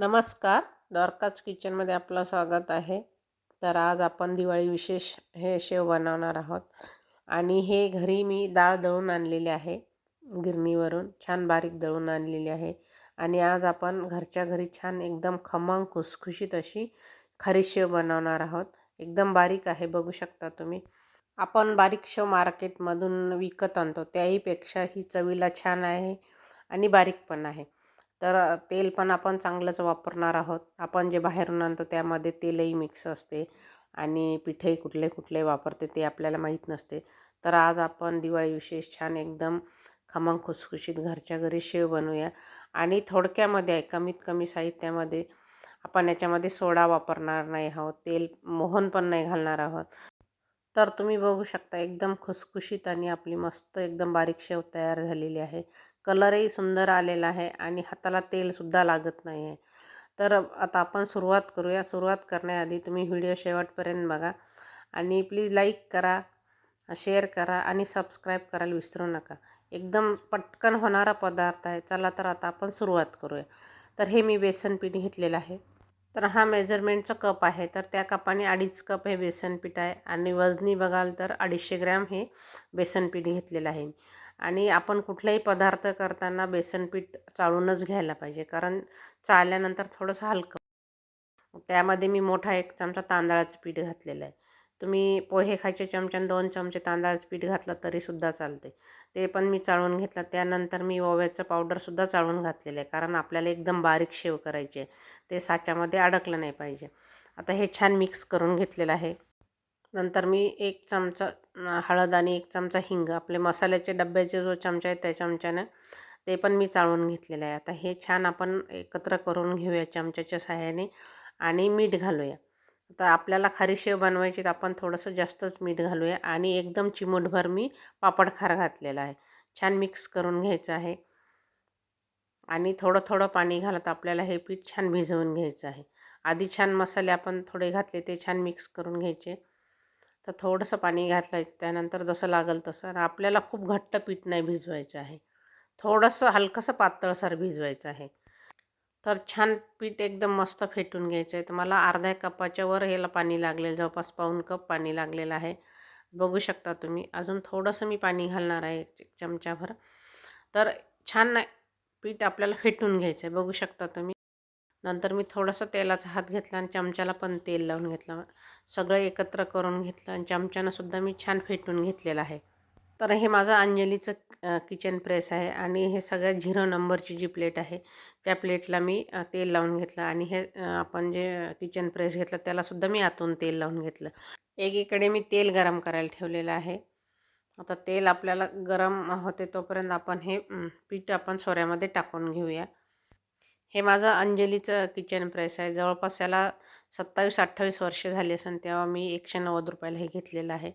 नमस्कार. द्वारकाच किचनमध्ये आपलं स्वागत आहे. तर आज आपण दिवाळी विशेष हे शेव बनवणार आहोत. आणि हे घरी मी डाळ दळून आणलेली आहे गिरणीवरून. छान बारीक दळून आणलेली आहे. आणि आज आपण घरच्या घरी छान एकदम खमंग खुसखुशीत अशी खरी शेव बनवणार आहोत. एकदम बारीक आहे बघू शकता तुम्ही. आपण बारीक शेव मार्केटमधून विकत आणतो. त्याहीपेक्षा ही चवीला छान आहे आणि बारीक पण आहे. तर तेल पण आपण चांगलंच वापरणार आहोत. आपण जे बाहेरून आणतो त्यामध्ये तेलही मिक्स असते आणि पिठेही कुठले कुठले वापरते ते आपल्याला माहीत नसते. तर आज आपण दिवाळी विशेष छान एकदम खमंग खुसखुशीत घरच्या घरी शेव बनवूया आणि थोडक्यामध्ये आहे कमीत कमी साहित्यामध्ये आपण याच्यामध्ये सोडा वापरणार नाही आहोत तेल मोहन पण नाही घालणार आहोत. तर तुम्ही बघू शकता एकदम खुसखुशीत आणि आपली मस्त एकदम बारीक शेव तयार झालेली आहे. कलरही सुंदर आलेला आहे आणि हाताला तेलसुद्धा लागत नाही आहे. तर आता आपण सुरुवात करूया. सुरुवात करण्याआधी तुम्ही व्हिडिओ शेवटपर्यंत बघा आणि प्लीज लाईक करा शेअर करा आणि सबस्क्राईब करायला विसरू नका. एकदम पटकन होणारा पदार्थ आहे. चला तर आता आपण सुरुवात करूया. तर हे मी बेसन पीठ घेतलेलं आहे. तर हा मेजरमेंटचा कप आहे. तर त्या कपाने अडीच कप हे बेसन पीठ आहे आणि वजनी बघाल तर अडीचशे ग्रॅम हे बेसन पीठ घेतलेलं आहे आणि आपण कुठलाही पदार्थ करताना बेसन पीठ चाळूनच घ्यायला पाहिजे कारण चाळल्यानंतर थोडंसं हलकं. त्यामध्ये मी मोठा एक चमचा तांदळाचं पीठ घातलेलं आहे. तुम्ही पोहे खायचे चमच्यान दोन चमचे तांदळाचं पीठ घातलं तरीसुद्धा चालते. ते पण मी चाळून घेतलं. त्यानंतर मी ओव्याचं पावडरसुद्धा चाळून घातलेलं आहे कारण आपल्याला एकदम बारीक शेव करायचे ते साच्यामध्ये अडकलं नाही पाहिजे. आता हे छान मिक्स करून घेतलेलं आहे. नंतर मी एक चमचा हळद आणि एक चमचा हिंग आपले मसाल्याचे डब्याचे जो चमचा आहे त्या चमच्यानं ते पण मी चाळून घेतलेलं आहे. आता हे छान आपण एकत्र करून घेऊया चमच्याच्या सहाय्याने आणि मीठ घालूया. आता आपल्याला खारी शेव बनवायची तर आपण थोडंसं जास्तच मीठ घालूया आणि एकदम चिमूटभर मी पापड खार घातलेला आहे. छान मिक्स करून घ्यायचं आहे. आणि थोडं थोडं पाणी घालत आपल्याला हे पीठ छान भिजवून घ्यायचं आहे. आधी छान मसाले आपण थोडे घातले ते छान मिक्स करून घ्यायचे. तर थोडंसं पाणी घातलं त्यानंतर जसं लागेल तसं. आपल्याला खूप घट्ट पीठ नाही भिजवायचं आहे. थोडंसं हलकंसं पातळसर भिजवायचं आहे. तर छान पीठ एकदम मस्त फेटून घ्यायचं आहे. तर मला अर्ध्या कपाच्या वर ह्याला पाणी लागलेलं जवळपास पाऊन कप पाणी लागलेलं आहे. बघू शकता तुम्ही. अजून थोडंसं मी पाणी घालणार आहे एक चमच्याभर तर छान पीठ आपल्याला फेटून घ्यायचं आहे. बघू शकता तुम्ही. नंतर मी थोडंसं तेलाचा हात घेतला आणि चमच्याला पण तेल लावून घेतलं. सगळं एकत्र करून घेतलं आणि चमच्यानंसुद्धा मी छान फेटून घेतलेलं आहे. तर हे माझं अंजलीचं किचन प्रेस आहे आणि हे सगळ्यात झिरो नंबरची जी प्लेट आहे त्या प्लेटला मी तेल लावून घेतलं आणि हे आपण जे किचन प्रेस घेतलं त्यालासुद्धा मी आतून तेल लावून घेतलं. एकीकडे मी तेल गरम करायला ठेवलेलं आहे. आता तेल आपल्याला गरम होते तोपर्यंत आपण हे पीठ आपण सोऱ्यामध्ये टाकून घेऊया. हे माझं अंजलीचं किचन प्रेस आहे. जवळपास याला सत्तावीस अठ्ठावीस वर्ष झाली असेल तेव्हा मी एकशे नव्वद रुपयाला हे घेतलेलं आहे.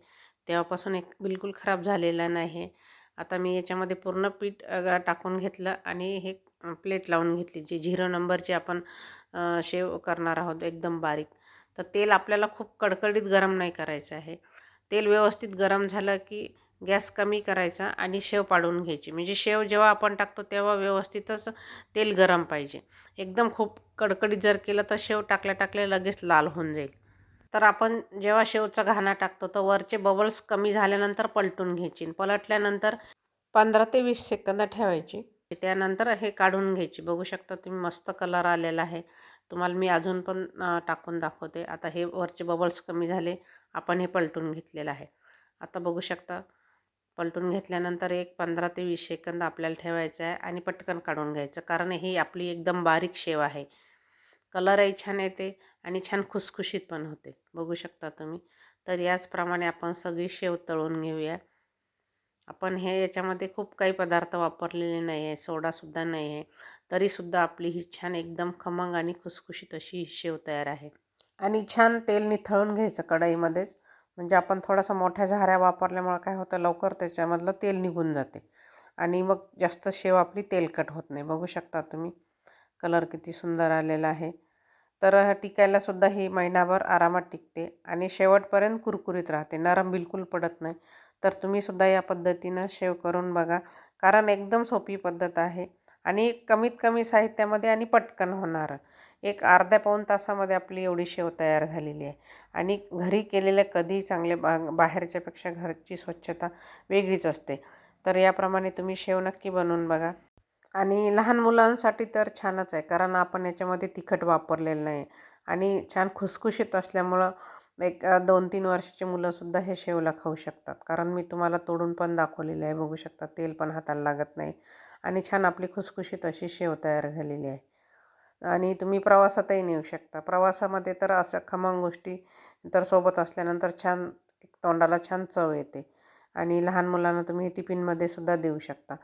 तेव्हापासून एक बिलकुल खराब झालेला नाही. आता मी याच्यामध्ये पूर्ण पीठ टाकून घेतलं आणि हे प्लेट लावून घेतली. जी झिरो नंबरची आपण शेव करणार आहोत एकदम बारीक. तर तेल आपल्याला खूप कडकडीत गरम नाही करायचं आहे. तेल व्यवस्थित गरम झालं की गॅस कमी करायचा आणि शेव पाडून घ्यायची. म्हणजे शेव जेव्हा आपण टाकतो तेव्हा व्यवस्थितच तेल गरम पाहिजे. एकदम खूप कडकडीत जर केलं तर शेव टाकल्या टाकल्या लगेच लाल होऊन जाईल. तर आपण जेव्हा शेवचा घाणा टाकतो तर वरचे बबल्स कमी झाल्यानंतर पलटून घ्यायची पलटल्यानंतर पंधरा ते वीस सेकंद ठेवायची. त्यानंतर हे काढून घ्यायची. बघू शकता तुम्ही मस्त कलर आलेला आहे. तुम्हाला मी अजून पण टाकून दाखवते. आता हे वरचे बबल्स कमी झाले. आपण हे पलटून घेतलेलं आहे. आता बघू शकता पलटून घेतल्यानंतर एक पंधरा ते वीस सेकंद आपल्याला ठेवायचं आहे आणि पटकन काढून घ्यायचं. कारण ही आपली एकदम बारीक शेव आहे. कलरही छान येते आणि छान खुसखुशीत पण होते. बघू शकता तुम्ही. तर याचप्रमाणे आपण सगळी शेव तळून घेऊया. आपण हे याच्यामध्ये खूप काही पदार्थ वापरलेले नाही आहे सोडासुद्धा नाही आहे तरीसुद्धा आपली ही छान एकदम खमंग आणि खुसखुशीत अशी ही शेव तयार आहे. आणि छान तेल निथळून घ्यायचं कढईमध्येच. म्हणजे आपण थोडासा मोठ्या झाऱ्या वापरल्यामुळं काय होतं लवकर त्याच्यामधलं तेल निघून जाते. आणि मग जास्त शेव आपली तेलकट होत नाही. बघू शकता तुम्ही. कलर किती सुंदर आलेला आहे. तर टिकायलासुद्धा ही महिनाभर आरामात टिकते. आणि शेवटपर्यंत कुरकुरीत राहते. नरम बिलकुल पडत नाही. तर तुम्हीसुद्धा या पद्धतीनं शेव करून बघा. कारण एकदम सोपी पद्धत आहे. आणि कमीत कमी साहित्यामध्ये आणि पटकन होणारं. एक अर्ध्या पाऊण तासामध्ये आपली एवढी शेव तयार झालेली आहे. आणि घरी केलेलं कधी चांगले बा बाहेरच्यापेक्षा घरची स्वच्छता वेगळीच असते. तर याप्रमाणे तुम्ही शेव नक्की बनवून बघा. आणि लहान मुलांसाठी तर छानच आहे कारण आपण याच्यामध्ये तिखट वापरलेलं नाही. आणि छान खुसखुशीत असल्यामुळं एक दोन तीन वर्षाची मुलंसुद्धा हे शेवला खाऊ शकतात. कारण मी तुम्हाला तोडून पण दाखवलेलं आहे बघू शकता तेल पण हाताला लागत नाही. आणि छान आपली खुसखुशीत अशी शेव तयार झालेली आहे. आणि तुम्ही प्रवासातही नेऊ शकता. प्रवासामध्ये तर असं खमंग गोष्टी तर सोबत असल्यानंतर छान एक तोंडाला छान चव येते. आणि लहान मुलांना तुम्ही टिफिनमध्ये सुद्धा देऊ शकता.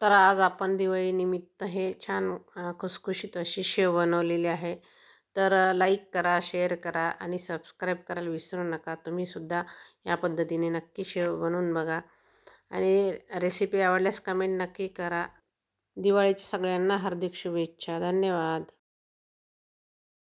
तर आज आपण दिवाळीनिमित्त हे छान खुसखुशीत अशी शेव बनवलेली आहे. तर लाईक करा शेअर करा आणि सबस्क्राईब करायला विसरू नका. तुम्हीसुद्धा या पद्धतीने नक्की शेव बनवून बघा. आणि रेसिपी आवडल्यास कमेंट नक्की करा. दिवाळीची सगळ्यांना हार्दिक शुभेच्छा. धन्यवाद.